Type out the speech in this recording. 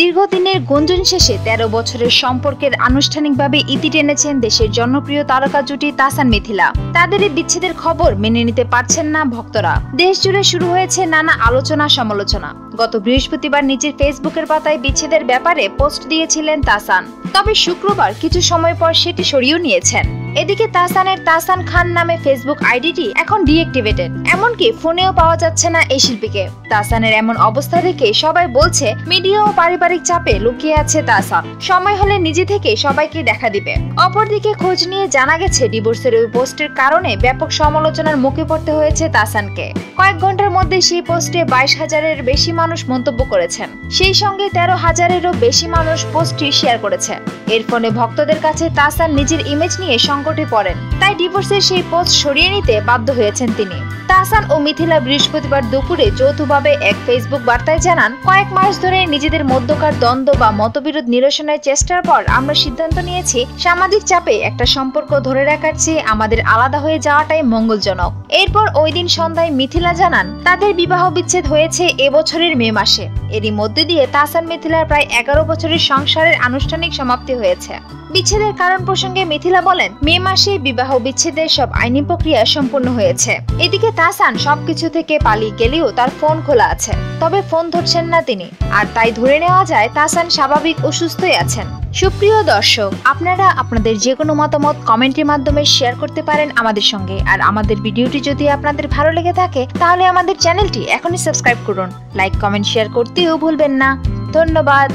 দীর্ঘদিনের গুঞ্জন শেষে তেরো বছরের সম্পর্কের আনুষ্ঠানিকভাবে ইতি টেনেছেন দেশের জনপ্রিয় তারকা জুটি তাসান মিথিলা। তাদের এই বিচ্ছেদের খবর মেনে নিতে পারছেন না ভক্তরা। দেশ জুড়ে শুরু হয়েছে নানা আলোচনা সমালোচনা। গত বৃহস্পতিবার নিজের ফেসবুকের পাতায় বিচ্ছেদের ব্যাপারে পোস্ট দিয়েছিলেন তাসান। তবে শুক্রবার কিছু সময় পর সেটি সরিয়েও নিয়েছেন। এদিকে তাসানের তাসান খান নামে ফেসবুক আইডিটি এখন ডিএক্টিভেটেড এমনকি ফোনেও পাওয়া যাচ্ছে না এই শিল্পীকে। তাসানের এমন অবস্থা দেখে সবাই বলছে, মিডিয়া ও পারিবারিক চাপে লুকিয়ে আছে তাসান সময় হলে নিজে থেকে সবাইকে দেখা দিবে। অপরদিকে খোঁজ নিয়ে জানা গেছে, ডিভোর্সের ওই পোস্টের কারণে ব্যাপক সমালোচনার মুখে পড়তে হয়েছে তাসানকে কয়েক ঘণ্টার মধ্যে সেই পোস্টে বাইশ হাজারের বেশি মানুষ মন্তব্য করেছেন। সেই সঙ্গে তেরো হাজারেরও বেশি মানুষ পোস্টটি শেয়ার করেছে। এর ফলে ভক্তদের কাছে তাসান নিজের ইমেজ নিয়ে সংকটে পড়েন। তাই ডিভোর্সের সেই পোস্ট সরিয়ে নিতে বাধ্য হয়েছেন তিনি। তাসান ও মিথিলা বৃহস্পতিবার দুপুরে যৌথভাবে এক ফেসবুক বার্তায় জানান, কয়েক মাস ধরে নিজেদের মধ্যকার দ্বন্দ্ব বা মতবিরোধ নিরসনের চেষ্টার পর আমরা সিদ্ধান্ত নিয়েছি, সামাজিক চাপে একটা সম্পর্ক ধরে রাখার চেয়ে আমাদের আলাদা হয়ে যাওয়াটাই মঙ্গলজনক। এরপর ওই দিন সন্ধ্যায় মিথিলা জানান, তাদের বিবাহ বিচ্ছেদ হয়েছে এবছরের মে মাসে। এরই মধ্যে দিয়ে তাসান মিথিলার প্রায় এগারো বছরের সংসারের আনুষ্ঠানিক সমাপ্তি হয়েছে। বিচ্ছেদের কারণ প্রসঙ্গে মিথিলা বলেন মে মাসে বিবাহ বিচ্ছেদের সব আইনি প্রক্রিয়া সম্পূর্ণ হয়েছে। এদিকে তাসান সবকিছু থেকে পালিয়ে গেলেও তার ফোন খোলা আছে। তবে ফোন ধরছেন না তিনি। আর তাই ধরে নেওয়া যায় তাসান স্বাভাবিক অসুস্থই আছেন। সুপ্রিয় দর্শক, আপনারা আপনাদের যে কোনো মতামত কমেন্টের মাধ্যমে শেয়ার করতে পারেন আমাদের সঙ্গে। আর আমাদের ভিডিওটি যদি আপনাদের ভালো লেগে থাকে, তাহলে আমাদের চ্যানেলটি এখনই সাবস্ক্রাইব করুন। লাইক, কমেন্ট, শেয়ার করতেও ভুলবেন না। ধন্যবাদ।